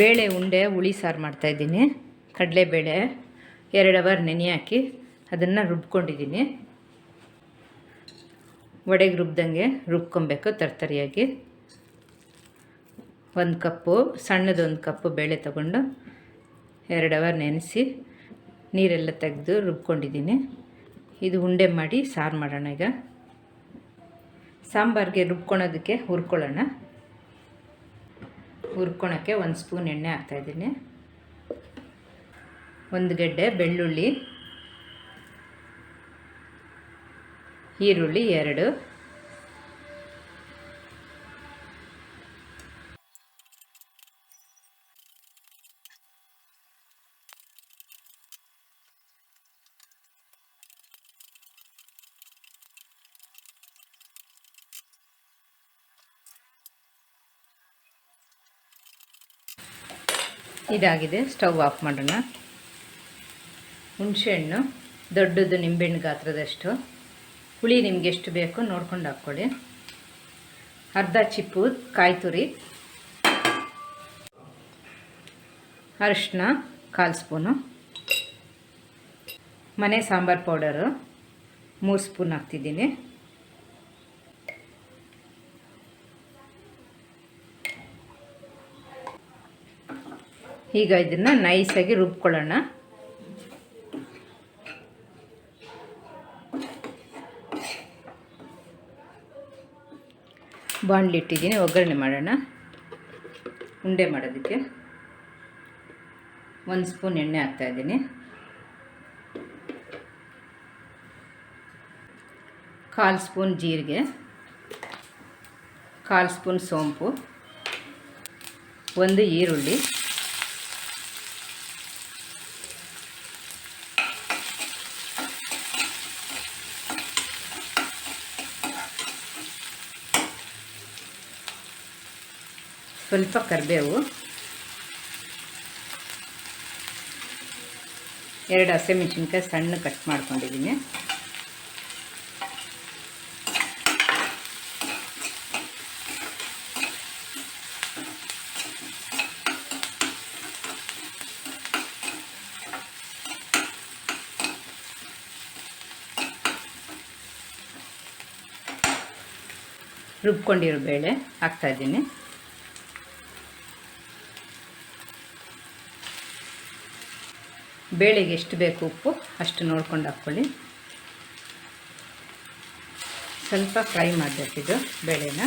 ಬೇಳೆ ಉಂಡೆ, ಹುಳಿ, ಸಾರು ಮಾಡ್ತಾಯಿದ್ದೀನಿ ಕಡಲೆಬೇಳೆ, ಎರಡು ಅವರ್ ನೆನೆ ಹಾಕಿ ಅದನ್ನು ರುಬ್ಕೊಂಡಿದ್ದೀನಿ. ವಡೆಗೆ ರುಬ್ದಂಗೆ ರುಬ್ಕೊಬೇಕು ತರ್ತರಿಯಾಗಿ. ಒಂದು ಕಪ್ಪು ಸಣ್ಣದೊಂದು ಕಪ್ಪು ಬೇಳೆ ತಗೊಂಡು ಎರಡು ಅವರ್ ನೆನೆಸಿ ನೀರೆಲ್ಲ ತೆಗೆದು ರುಬ್ಕೊಂಡಿದ್ದೀನಿ. ಇದು ಉಂಡೆ ಮಾಡಿ ಸಾರು ಮಾಡೋಣ ಈಗ. ಸಾಂಬಾರಿಗೆ ರುಬ್ಕೊಳೋದಕ್ಕೆ ಹುರ್ಕೊಳ್ಳೋಣ. ಹುರ್ಕೊಳಕ್ಕೆ ಒಂದು ಸ್ಪೂನ್ ಎಣ್ಣೆ ಹಾಕ್ತಾಯಿದ್ದೀನಿ ಒಂದು ಗೆಡ್ಡೆ ಬೆಳ್ಳುಳ್ಳಿ ಈರುಳ್ಳಿ ಎರಡು. ಇದಾಗಿದೆ. ಸ್ಟವ್ ಆಫ್ ಮಾಡೋಣ. ಹುಣಸೆಹಣ್ಣು ದೊಡ್ಡದು ನಿಂಬೆಹಣ್ಣು ಗಾತ್ರದಷ್ಟು. ಹುಳಿ ನಿಮ್ಗೆ ಎಷ್ಟು ಬೇಕೋ ನೋಡ್ಕೊಂಡು ಹಾಕ್ಕೊಳ್ಳಿ. ಅರ್ಧ ಚಿಪ್ಪು ಕಾಯಿ ತುರಿ. ಅರಿಶಿನ ಕಾಲು ಸ್ಪೂನು. ಮನೆ ಸಾಂಬಾರು ಪೌಡರು. ಮೂರು ಸ್ಪೂನ್ ಹಾಕ್ತಿದ್ದೀನಿ. ಈಗ ಇದನ್ನು ನೈಸಾಗಿ ರುಬ್ಕೊಳ್ಳೋಣ. ಬಾಣಲಿ ಇಟ್ಟಿದ್ದೀನಿ, ಒಗ್ಗರಣೆ ಮಾಡೋಣ. ಉಂಡೆ ಮಾಡೋದಕ್ಕೆ ಒಂದು ಸ್ಪೂನ್ ಎಣ್ಣೆ ಹಾಕ್ತಾಯಿದ್ದೀನಿ ಕಾಲು ಸ್ಪೂನ್ ಜೀರಿಗೆ, ಕಾಲು ಸ್ಪೂನ್ ಸೋಂಪು, ಒಂದು ಈರುಳ್ಳಿ ಸ್ವಲ್ಪ ಕರಿಬೇವು. ಎರಡು ಹಸಿಮೆಣಸಿನ್ಕಾಯಿ ಸಣ್ಣ ಕಟ್ ಮಾಡ್ಕೊಂಡಿದ್ದೀನಿ. ರುಬ್ಕೊಂಡಿರೋ ಬೇಳೆ ಹಾಕ್ತಾಯಿದ್ದೀನಿ ಬೇಳೆಗೆ ಎಷ್ಟು ಬೇಕು ಉಪ್ಪು, ಅಷ್ಟು ನೋಡ್ಕೊಂಡು ಹಾಕ್ಕೊಳ್ಳಿ. ಸ್ವಲ್ಪ ಫ್ರೈ ಮಾಡಬೇಕಿದು ಬೇಳೆನ.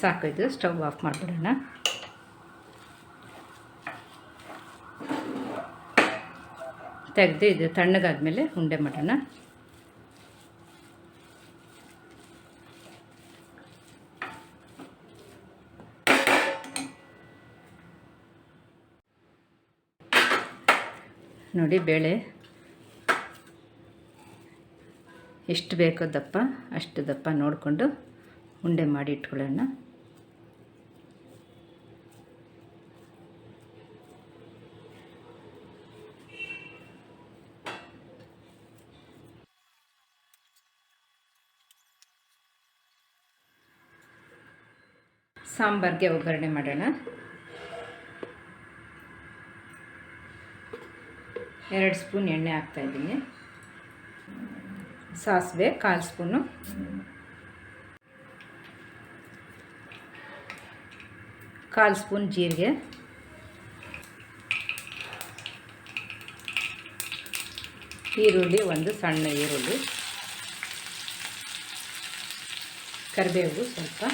ಸಾಕು ಇದು, ಸ್ಟವ್ ಆಫ್ ಮಾಡಿಬಿಡೋಣ. ತೆಗೆದು ಇದು ತಣ್ಣಗಾದ್ಮೇಲೆ ಉಂಡೆ ಮಾಡೋಣ. ನೋಡಿ ಬೇಳೆ. ಎಷ್ಟು ಬೇಕೋ ದಪ್ಪ ಅಷ್ಟು ದಪ್ಪ ನೋಡಿಕೊಂಡು ಉಂಡೆ ಮಾಡಿ ಇಟ್ಕೊಳ್ಳೋಣ. ಸಾಂಬಾರಿಗೆ ಒಗ್ಗರಣೆ ಮಾಡೋಣ. ಎರಡು ಸ್ಪೂನ್ ಎಣ್ಣೆ ಹಾಕ್ತಾಯಿದ್ದೀನಿ ಸಾಸಿವೆ, ಕಾಲು ಸ್ಪೂನು. ಕಾಲು ಸ್ಪೂನ್ ಜೀರಿಗೆ. ಈರುಳ್ಳಿ, ಒಂದು ಸಣ್ಣ ಈರುಳ್ಳಿ. ಕರಿಬೇವು ಸ್ವಲ್ಪ.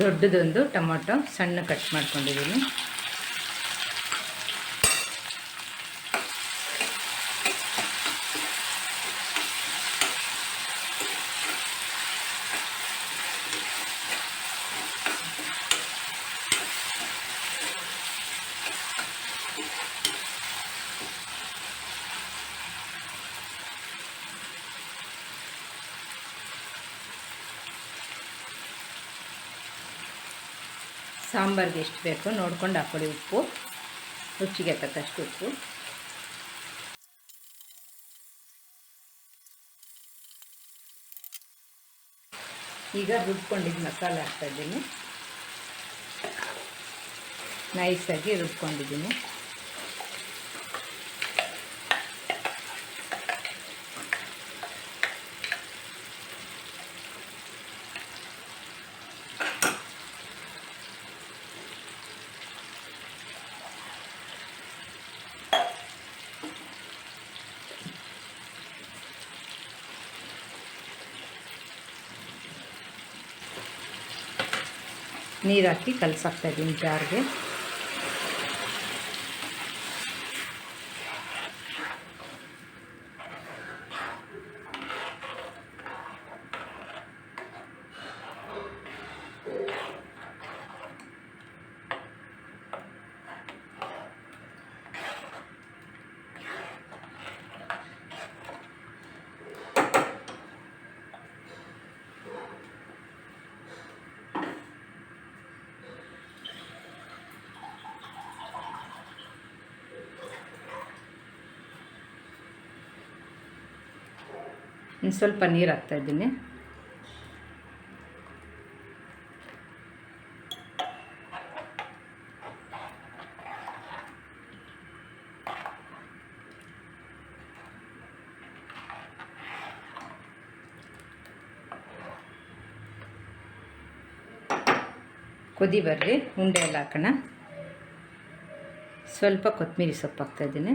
ದೊಡ್ಡದೊಂದು ಟೊಮೊಟೊ ಸಣ್ಣ ಕಟ್ ಮಾಡ್ಕೊಂಡಿದ್ದೀನಿ. ಸಾಂಬಾರ್ಗೆ ಎಷ್ಟು ಬೇಕೋ ನೋಡ್ಕೊಂಡು ಹಾಕ್ಕೊಳ್ಳಿ ಉಪ್ಪು, ರುಚಿಗೆ ತಕ್ಕಷ್ಟು ಉಪ್ಪು. ಈಗ ರುಬ್ಕೊಂಡಿದ್ದು ಮಸಾಲೆ ಹಾಕ್ತಾಯಿದ್ದೀನಿ ನೈಸಾಗಿ ರುಬ್ಕೊಂಡಿದ್ದೀನಿ. ನೀರು ಹಾಕಿ ಕಲಸಾಕ್ತಾಯಿದ್ದೀನಿ ಜಾರ್ಗೆ. ಇನ್ನು ಸ್ವಲ್ಪ ನೀರು ಹಾಕ್ತಾಯಿದ್ದೀನಿ ಕುದಿ ಬರ್ರಿ ಉಂಡೆ ಎಲ್ಲ ಹಾಕೋಣ. ಸ್ವಲ್ಪ ಕೊತ್ತಂಬರಿ ಸೊಪ್ಪು ಹಾಕ್ತಾಯಿದ್ದೀನಿ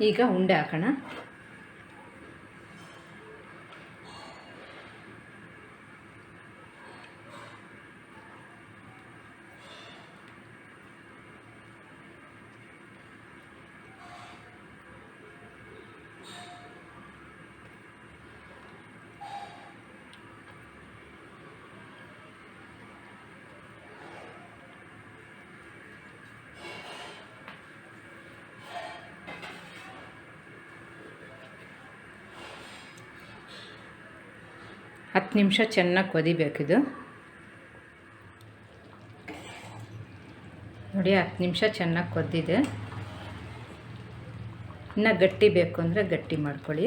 ಈಗ ಉಂಡೆ ಹಾಕೋಣ. ಹತ್ತು ನಿಮಿಷ ಚೆನ್ನಾಗಿ ಕೊದಿಬೇಕಿದು ನೋಡಿ, ಹತ್ತು ನಿಮಿಷ ಚೆನ್ನಾಗಿ ಕೊದ್ದಿದೆ. ಇನ್ನು ಗಟ್ಟಿ ಬೇಕು ಅಂದರೆ ಗಟ್ಟಿ ಮಾಡ್ಕೊಳ್ಳಿ.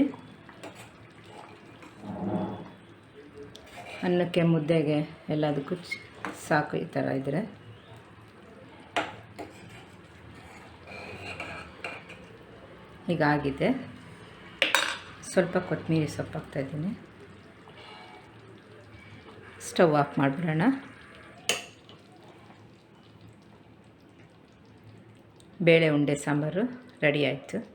ಅನ್ನಕ್ಕೆ ಮುದ್ದೆಗೆ ಎಲ್ಲದಕ್ಕೂ ಸಾಕು ಈ ಥರ ಇದ್ದರೆ ಹೀಗಾಗಿದೆ ಸ್ವಲ್ಪ ಕೊತ್ತಂಬರಿ ಸೊಪ್ಪು ಹಾಕ್ತಾಯಿದ್ದೀನಿ ಸ್ಟವ್ ಆಫ್ ಮಾಡಿಬಿಡೋಣ. ಬೇಳೆ ಉಂಡೆ ಸಾಂಬಾರು ರೆಡಿ ಆಯಿತು.